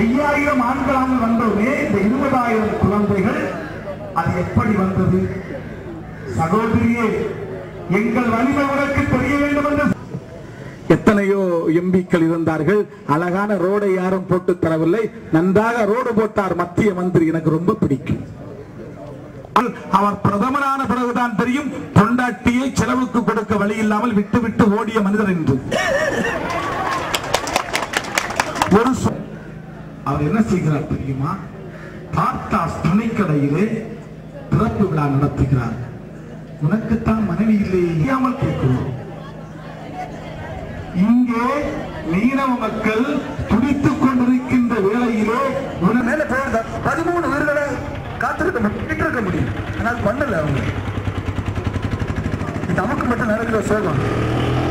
ஐயாயிரம் ஆண்களாக வந்தோமே இந்த இருபதாயிரம் குழந்தைகள் அது எப்படி வந்தது? சகோதரியே எங்கள் வலிமை உனக்கு தெரிய வேண்டும் என்று எத்தனையோ எம்பிக்கள் இருந்தார்கள். அழகான ரோடை யாரும் போட்டு தரவில்லை. நன்றாக ரோடு போட்டார். மத்திய மந்திரி எனக்கு ரொம்ப பிடிக்கும். அவர் பிரதமரான பிறகுதான் தெரியும் பொண்டாட்டியை செலவுக்கு கொடுக்க வழி இல்லாமல் விட்டு விட்டு ஓடிய மனிதர் என்று. ஒரு அவர் என்ன செய்கிறார் தெரியுமா? தாத்தா துணைக்கடையிலே பிறப்பு விழா நடத்துகிறார். உனக்குத்தான் மனைவி இல்லையே இல்லாமல் கேட்கிறோம் இங்கே மீனவ மக்கள் துடித்துக் கொண்டிருக்கின்ற வேளையிலே உன- மேல போயிருந்தா பதிமூணு உயிர்களை காத்திருக்க முடியும் இருக்க முடியும். ஆனால் பண்ணல அவங்க. நமக்கு மட்டும் நடக்கிற சோகம்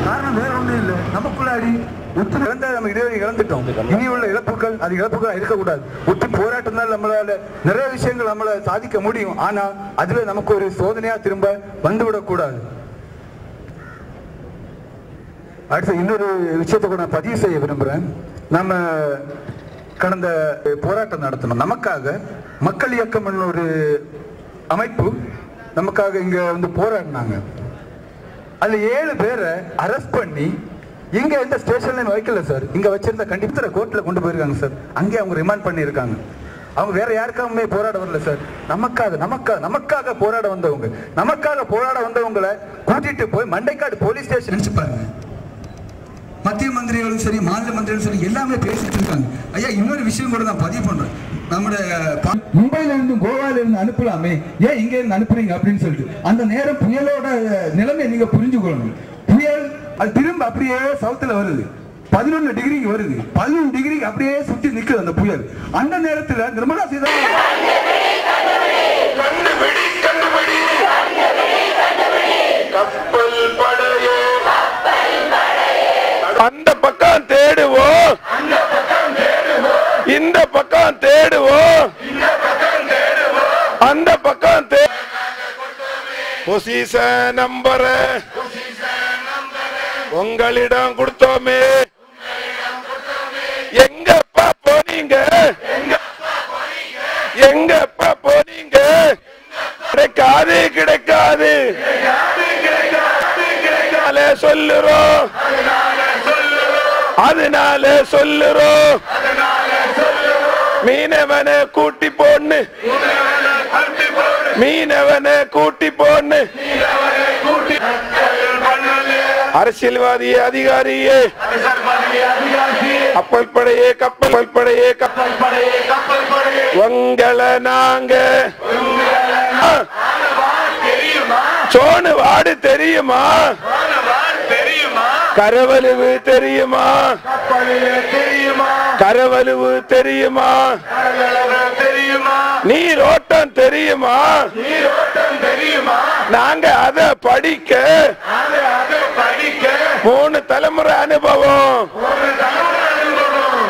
காரணம் வேற ஒன்றும் இல்லை. நமக்குள்ளாடி ஒத்து இழந்த நம்ம இடைவெளி இழந்துட்டோம். இனி உள்ள இழப்புகள் அது இழப்புகள் இருக்கக்கூடாது. ஒத்து போராட்டம் தான் நம்மளால நிறைய விஷயங்கள் நம்மளால சாதிக்க முடியும். ஆனா அதுல நமக்கு ஒரு சோதனையா திரும்ப வந்துவிடக்கூடாது அடுத்து இன்னொரு விஷயத்தை கூட நான் பதிவு செய்ய விரும்புறேன். நம்ம கடந்த போராட்டம் நடத்தணும். நமக்காக மக்கள் இயக்கம் ஒரு அமைப்பு நமக்காக இங்க வந்து போராடினாங்க. அதுல ஏழு பேரை அரெஸ்ட் பண்ணி இங்க எந்த ஸ்டேஷன்லயும் வைக்கல சார் இங்க வச்சிருந்த கண்டிப்பா கோர்ட்ல கொண்டு போயிருக்காங்க சார் அங்கே அவங்க ரிமாண்ட் பண்ணியிருக்காங்க. அவங்க வேற யாருக்காகவுமே போராட வரல சார் நமக்காக நமக்காக நமக்காக போராட வந்தவங்க. நமக்காக போராட வந்தவங்களை கூட்டிட்டு போய் மண்டைக்காடு போலீஸ் ஸ்டேஷன் நினைச்சு பாருங்க. மத்திய மந்திரிகளும் சரி மாநில மந்திரிகளும் சரி எல்லாமே பேசிட்டு இன்னொரு விஷயம் கூட நான் பதிவு பண்றேன். நம்முடைய மும்பைல இருந்து கோவால இருந்து அனுப்பலாமே? ஏன் இங்க இருந்து அனுப்புறீங்க அப்படின்னு சொல்லிட்டு. அந்த நேரம் புயலோட நிலைமை நீங்க புரிஞ்சுக்கொள்ளணும் புயல் அது திரும்ப அப்படியே சவுத்துல வருது. பதினொன்னு டிகிரிக்கு வருது. பதினொன்று டிகிரிக்கு அப்படியே சுத்தி நிக்குது அந்த புயல். அந்த நேரத்துல நிர்மலா சீதாராமன் அந்த பக்கம் தேடுவோம் இந்த பக்கம் தேடுவோம். அந்த பக்கம் தே நம்பர. உங்களிடம் கொடுத்தோமே. எங்கப்பா போனீங்க? எங்கப்பா போனீங்க? கிடைக்காது. கிடைக்காது சொல்லுறோம். அதனால சொல்லுறோம். மீனவனை கூட்டி போன்னு. மீனவனை கூட்டி போன்னு. அரசியல்வாதியே அதிகாரியே. கப்பல் படையே கப்பல் படையே கப்பல் உங்களை நாங்க. சோனு வாடு தெரியுமா? கரவலுவு தெரியுமா? கரவலுவு தெரியுமா? நீரோட்டம் தெரியுமா? நாங்க அத படிக்க மூணு தலைமுறை அனுபவம்.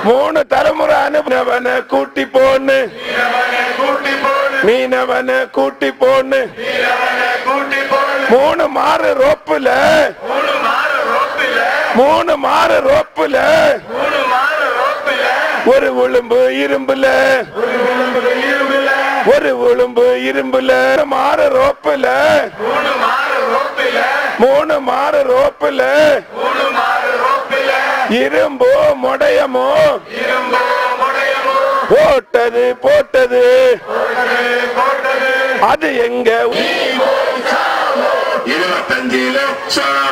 மூணு தலைமுறை அனுபவனை கூட்டி போன்னு. மீனவனை கூட்டி போன்னு. மூணு மாறு ரோப்புல மூணு மாறு ரோப்புல. ஒரு உளும்பு இரும்புல. ஒரு உளும்பு இரும்புல. மாறு ரோப்புல. மூணு மாறு ரோப்புல. இரும்போ முடையமோ? போட்டது போட்டது. அது எங்க? இருபத்தஞ்சு லட்சம்.